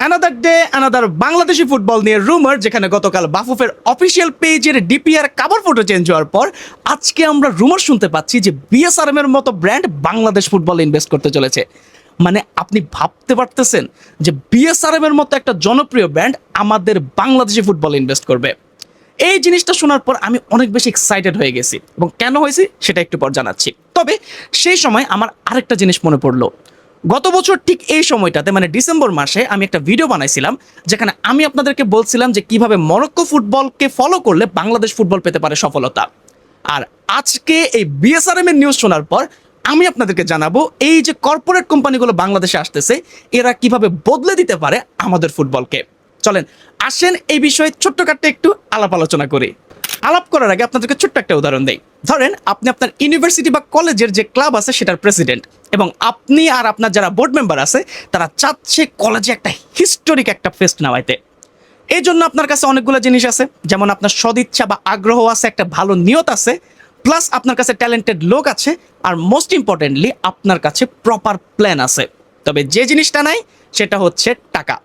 Another day another Bangladeshi football নিয়ে rumour যেখানে গতকাল বাফুফের অফিসিয়াল পেজের ডিপিআর কাভার ফটো চেঞ্জ হওয়ার পর, আজকে আমরা রুমার শুনতে পাচ্ছি যে বিএসআরএম এর মতো ব্র্যান্ড বাংলাদেশ ফুটবল ইনভেস্ট করতে চলেছে। মানে আপনি ভাবতে পারতেছেন যে বিএসআরএম এর মতো একটা জনপ্রিয় ব্র্যান্ড আমাদের বাংলাদেশি ফুটবল ইনভেস্ট করবে। এই জিনিসটা শোনার পর আমি অনেক বেশি এক্সাইটেড হয়ে গেছি এবং কেন হয়েছি সেটা একটু পর জানাচ্ছি। তবে সেই সময় আমার আরেকটা জিনিস মনে পড়ল। গত বছর ঠিক এই সময়টাতে মানে ডিসেম্বর মাসে আমি একটা ভিডিও বানাইছিলাম, যেখানে আমি আপনাদেরকে বলছিলাম যে কীভাবে মরক্কো ফুটবলকে ফলো করলে বাংলাদেশ ফুটবল পেতে পারে সফলতা। আর আজকে এই বিএসআরএম এর নিউজ শোনার পর আমি আপনাদেরকে জানাব এই যে কর্পোরেট কোম্পানিগুলো বাংলাদেশে আসতেছে, এরা কীভাবে বদলে দিতে পারে আমাদের ফুটবলকে। চলেন, আসেন এই বিষয়ে ছোট্টখাট্ট একটু আলাপ আলোচনা করি। আলাপ করার আগে আপনাদেরকে ছোট্ট একটা উদাহরণ দেই। ধরেন, আপনি আপনার ইউনিভার্সিটি বা কলেজের যে ক্লাব আছে, সেটার প্রেসিডেন্ট এবং আপনি আর আপনার যারা বোর্ড মেম্বার আছে, তারা চাচ্ছে কলেজে একটা হিস্টোরিক একটা ফেস্ট নেওয়াইতে এই জন্য আপনার কাছে অনেকগুলো জিনিস আছে, যেমন আপনার সদিচ্ছা বা আগ্রহ আছে, একটা ভালো নিয়ত আছে প্লাস আপনার কাছে ট্যালেন্টেড লোক আছে, আর মোস্ট ইম্পর্টেন্টলি আপনার কাছে প্রপার প্ল্যান আছে। তবে যে জিনিসটা নাই, সেটা হচ্ছে টাকা।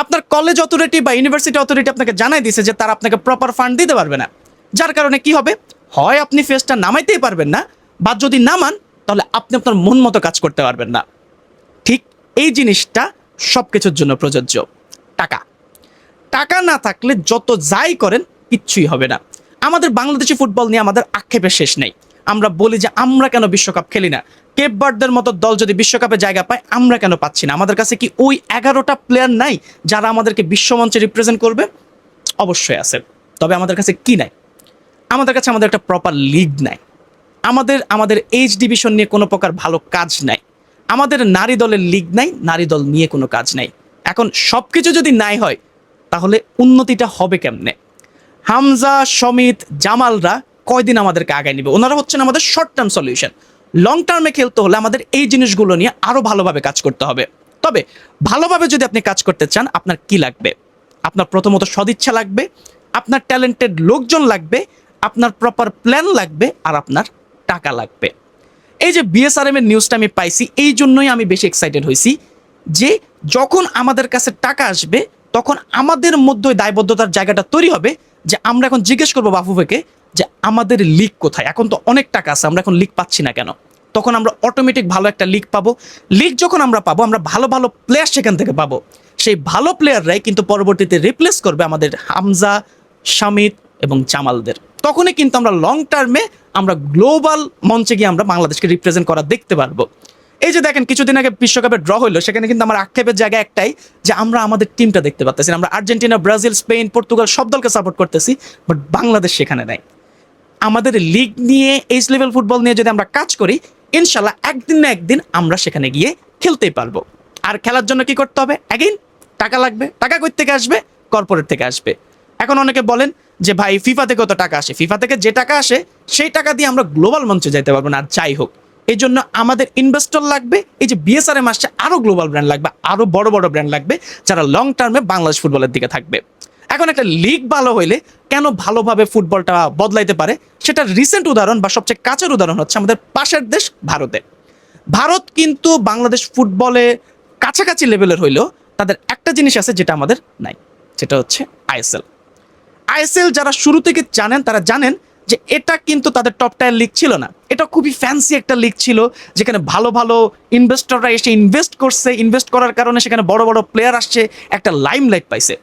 আপনার কলেজ অথরিটি বা ইউনিভার্সিটি অথরিটি আপনাকে জানাই দিছে যে তারা আপনাকে প্রপার ফান্ড দিতে পারবে না। যার কারণে কি হবে? হয় আপনি ফেসটা নামাইতেই পারবেন না, বা যদি নামান তাহলে আপনি আপনার মন মতো কাজ করতে পারবেন না। ঠিক এই জিনিসটা সব কিছুর জন্য প্রযোজ্য। টাকা। টাকা না থাকলে যত যাই করেন, কিচ্ছুই হবে না। আমাদের বাংলাদেশি ফুটবল নিয়ে আমাদের আক্ষেপের শেষ নেই। আমরা বলি যে আমরা কেন বিশ্বকাপ খেলি না? কেপ বার্ডদের মতো দল যদি বিশ্বকাপে জায়গা পায়, আমরা কেন পাচ্ছি না? আমাদের কাছে কি ওই এগারোটা প্লেয়ার নাই যারা আমাদেরকে বিশ্বমঞ্চে রিপ্রেজেন্ট করবে? অবশ্যই আছে। তবে আমাদের কাছে কি নাই? আমাদের কাছে আমাদের একটা প্রপার লিগ নাই। আমাদের আমাদের এইচ ডিভিশন নিয়ে কোনো প্রকার ভালো কাজ নাই। আমাদের নারী দলের লিগ নাই, নারী দল নিয়ে কোনো কাজ নাই। এখন সব কিছু যদি নাই হয়, তাহলে উন্নতিটা হবে কেমনে? হামজা, সমিত, জামালরা কয়দিন আমাদেরকে আগায় নিবে? ওনারা হচ্ছেন আমাদের শর্ট টার্ম সলিউশন লং টার্মে খেলতে হলে আমাদের এই জিনিসগুলো নিয়ে আরও ভালোভাবে কাজ করতে হবে। তবে ভালোভাবে যদি আপনি কাজ করতে চান, আপনার কি লাগবে? আপনার প্রথমত সদিচ্ছা লাগবে, আপনার ট্যালেন্টেড লোকজন লাগবে, আপনার প্রপার প্ল্যান লাগবে, আর আপনার টাকা লাগবে। এই যে বিএসআরএম এর নিউজটা আমি পাইছি, এই জন্যই আমি বেশি এক্সাইটেড হয়েছি যে যখন আমাদের কাছে টাকা আসবে, তখন আমাদের মধ্যে দায়বদ্ধতার জায়গাটা তৈরি হবে যে আমরা এখন জিজ্ঞেস করব বাফুফেকে যে আমাদের লিগ কোথায়? এখন তো অনেক টাকা আছে, আমরা এখন লিগ পাচ্ছি না কেন? তখন আমরা অটোমেটিক ভালো একটা লিগ পাবো। লিগ যখন আমরা পাবো, আমরা ভালো ভালো প্লেয়ার সেখান থেকে পাবো। সেই ভালো প্লেয়াররাই কিন্তু পরবর্তীতে রিপ্লেস করবে আমাদের হামজা, শামিদ এবং জামালদের। তখনই কিন্তু আমরা লং টার্মে আমরা গ্লোবাল মঞ্চে গিয়ে আমরা বাংলাদেশকে রিপ্রেজেন্ট করা দেখতে পারব। এই যে দেখেন, কিছুদিন আগে বিশ্বকাপে ড্র হইল, সেখানে কিন্তু আমার আক্ষেপের জায়গা একটাই যে আমরা আমাদের টিমটা দেখতে পাচ্ছি না। আমরা আর্জেন্টিনা, ব্রাজিল, স্পেন, পর্তুগাল সব দলকে সাপোর্ট করতেছি বাট বাংলাদেশ সেখানে নাই। আমাদের লিগ নিয়ে এইচ লেভেল ফুটবল নিয়ে যদি আমরা কাজ করি, ইনশাল্লাহ একদিন না একদিন আমরা সেখানে গিয়ে খেলতেই পারব। আর খেলার জন্য কি করতে হবে? অ্যাগেইন টাকা লাগবে। টাকা কই থেকে আসবে? কর্পোরেট থেকে আসবে। এখন অনেকে বলেন যে, ভাই ফিফা থেকে কত টাকা আসে। ফিফা থেকে যে টাকা আসে, সেই টাকা দিয়ে আমরা গ্লোবাল মঞ্চে যাইতে পারব না। আর যাই হোক এই জন্য আমাদের ইনভেস্টর লাগবে, এই যে বিএসআরএম আসছে আরও গ্লোবাল ব্র্যান্ড লাগবে আরও বড় বড় ব্র্যান্ড লাগবে, যারা লং টার্মে বাংলাদেশ ফুটবলের দিকে থাকবে। এখন একটা লিগ ভালো হইলে কেন ভালোভাবে ফুটবলটা বদলাইতে পারে? সেটার রিসেন্ট উদাহরণ বা সবচেয়ে কাছের উদাহরণ হচ্ছে আমাদের পাশের দেশ ভারতে। ভারত কিন্তু বাংলাদেশ ফুটবলে কাছাকাছি লেভেলের হইলেও তাদের একটা জিনিস আছে যেটা আমাদের নাই, সেটা হচ্ছে আইএসএল আইএসএল যারা শুরু থেকে জানেন, তারা জানেন যে এটা কিন্তু তাদের টপ টায়ার লিগ ছিল না। এটা খুবই ফ্যান্সি একটা লিগ ছিল, যেখানে ভালো ভালো ইনভেস্টররা এসে ইনভেস্ট করছে। ইনভেস্ট করার কারণে সেখানে বড় বড় প্লেয়ার আসছে, একটা লাইম লাইট পাইছে।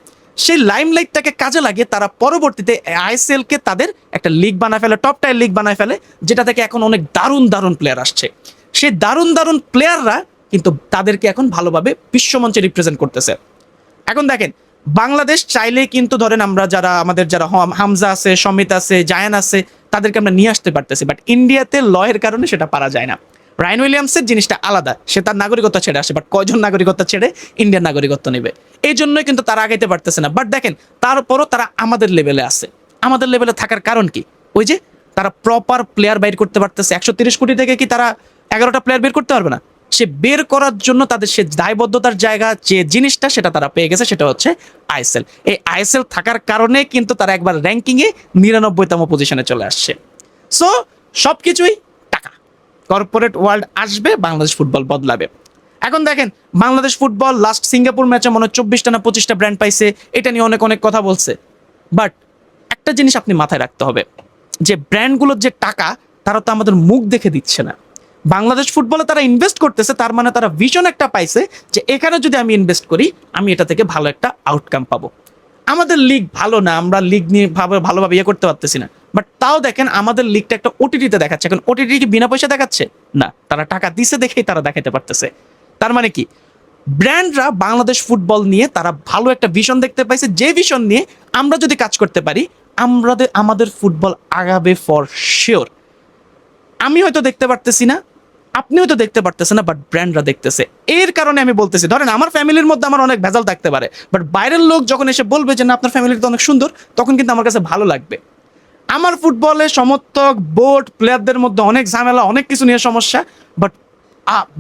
সেই লাইম লাইটটাকে কাজে লাগিয়ে তারা পরবর্তীতে আইএসএলকে তাদের একটা লিগ বানায় ফেলে টপ টায়ার লিগ বানায় ফেলে, যেটা থেকে এখন অনেক দারুণ দারুণ প্লেয়ার আসছে। সেই দারুণ দারুণ প্লেয়াররা কিন্তু তাদেরকে এখন ভালোভাবে বিশ্বমঞ্চে রিপ্রেজেন্ট করতেছে। এখন দেখেন বাংলাদেশ চাইলেই কিন্তু ধরেন আমরা যারা, আমাদের যারা হম- হামজা আছে, সমিত আছে, জায়ান আছে, তাদেরকে আমরা নিয়ে আসতে পারতেছি। বাট ইন্ডিয়াতে লয়ের কারণে সেটা পারা যায় না। রায়ন উইলিয়ামসের জিনিসটা আলাদা। সে তার নাগরিকত্ব ছেড়ে আসে বাট কয়জন নাগরিকত্ব ছেড়ে ইন্ডিয়ান নাগরিকত্ব নেবে? এই জন্যই কিন্তু তারা আগাইতে পারতেছে না। বাট দেখেন, তারপরও তারা আমাদের লেভেলে আছে। আমাদের লেভেলে থাকার কারণ কি? ওই যে, তারা প্রপার প্লেয়ার বাইর করতে পারতেছে। একশো তিরিশ কোটি থেকে কি তারা এগারোটা প্লেয়ার বের করতে পারবে না? সে বের করার জন্য তাদের সে দায়বদ্ধতার জায়গা, যে জিনিসটা সেটা তারা পেয়ে গেছে, সেটা হচ্ছে আইএসএল। এই আইএসএল থাকার কারণে কিন্তু তারা একবার র্যাঙ্কিংয়ে নিরানব্বইতম পজিশনে চলে আসছে। সো সব কিছুই টাকা। কর্পোরেট ওয়ার্ল্ড আসবে, বাংলাদেশ ফুটবল বদলাবে। এখন দেখেন, বাংলাদেশ ফুটবল লাস্ট সিঙ্গাপুর ম্যাচে মনে হয় চব্বিশটা না পঁচিশটা ব্র্যান্ড পাইছে, এটা নিয়ে অনেক অনেক কথা বলছে। বাট একটা জিনিস আপনি মাথায় রাখতে হবে, যে ব্র্যান্ডগুলোর যে টাকা, তারা তো আমাদের মুখ দেখে দিচ্ছে না। বাংলাদেশ ফুটবলে তারা ইনভেস্ট করতেছে, তার মানে তারা ভিশন একটা পাইছে যে এখানে যদি আমি ইনভেস্ট করি, আমি এটা থেকে ভালো একটা আউটকাম পাবো। আমাদের লিগ ভালো না, আমরা লিগ নিয়ে ভাবে ভালোভাবে ইয়ে করতে পারতেছি না। বাট তাও দেখেন আমাদের লিগটা একটা ওটিটিতে দেখাচ্ছে। এখন ওটিটি কি বিনা পয়সা দেখাচ্ছে? না, তারা টাকা দিছে দেখেই তারা দেখাতে পারতেছে। তার মানে কি? ব্র্যান্ডরা বাংলাদেশ ফুটবল নিয়ে তারা ভালো একটা ভিশন দেখতে পাইছে। যে ভিশন নিয়ে আমরা যদি কাজ করতে পারি আমাদের আমাদের ফুটবল আগাবে ফর শিওর আমি হয়তো দেখতে পারতেছি না আপনি তো দেখতে পারতেছেন না বাট ব্র্যান্ডরা দেখতেছে। এর কারণে আমি বলতেছি, ধরেন আমার ফ্যামিলির মধ্যে আমার অনেক ভেজাল থাকতে পারে বাট বাইরের লোক যখন এসে বলবে যে, না, আপনার ফ্যামিলি তো অনেক সুন্দর, তখন কিন্তু আমার কাছে ভালো লাগবে। আমার ফুটবলে সমর্থক বোর্ড প্লেয়ারদের মধ্যে অনেক ঝামেলা, অনেক কিছু নিয়ে সমস্যা বাট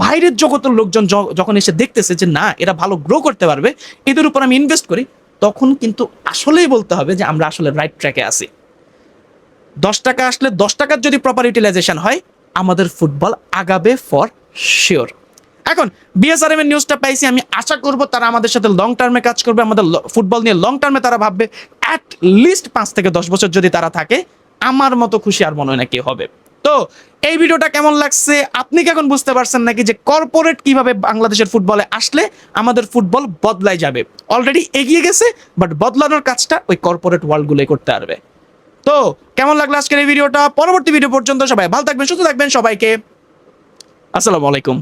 বাইরের জগতের লোকজন যখন এসে দেখতেছে যে, না, এরা ভালো গ্রো করতে পারবে, এদের উপর আমি ইনভেস্ট করি, তখন কিন্তু আসলেই বলতে হবে যে, আমরা আসলে রাইট ট্র্যাকে আছি। দশ টাকা আসলে দশ টাকার যদি প্রপার ইউটিলাইজেশন হয় আমাদের ফুটবল আগাবে ফর শিওর এখন বিএসআরএম এর নিউজটা পাইছি, আমি আশা করব তারা আমাদের সাথে লং টার্মে কাজ করবে, আমাদের ফুটবল নিয়ে লং টার্মে তারা ভাববে অ্যাট লিস্ট পাঁচ থেকে দশ বছর যদি তারা থাকে, আমার মতো খুশি আর মনে হয় না কি হবে। তো, এই ভিডিওটা কেমন লাগছে, আপনি কি এখন বুঝতে পারছেন নাকি যে কর্পোরেট কীভাবে বাংলাদেশের ফুটবলে আসলে আমাদের ফুটবল বদলাই যাবে? অলরেডি এগিয়ে গেছে বাট বদলানোর কাজটা ওই কর্পোরেট ওয়ার্ল্ডগুলোই করতে পারবে। তো কেমন লাগল আজকের এই ভিডিওটা? পরবর্তী ভিডিও পর্যন্ত সবাই ভালো থাকবেন, সুস্থ থাকবেন, সবাইকে আসসালামু আলাইকুম।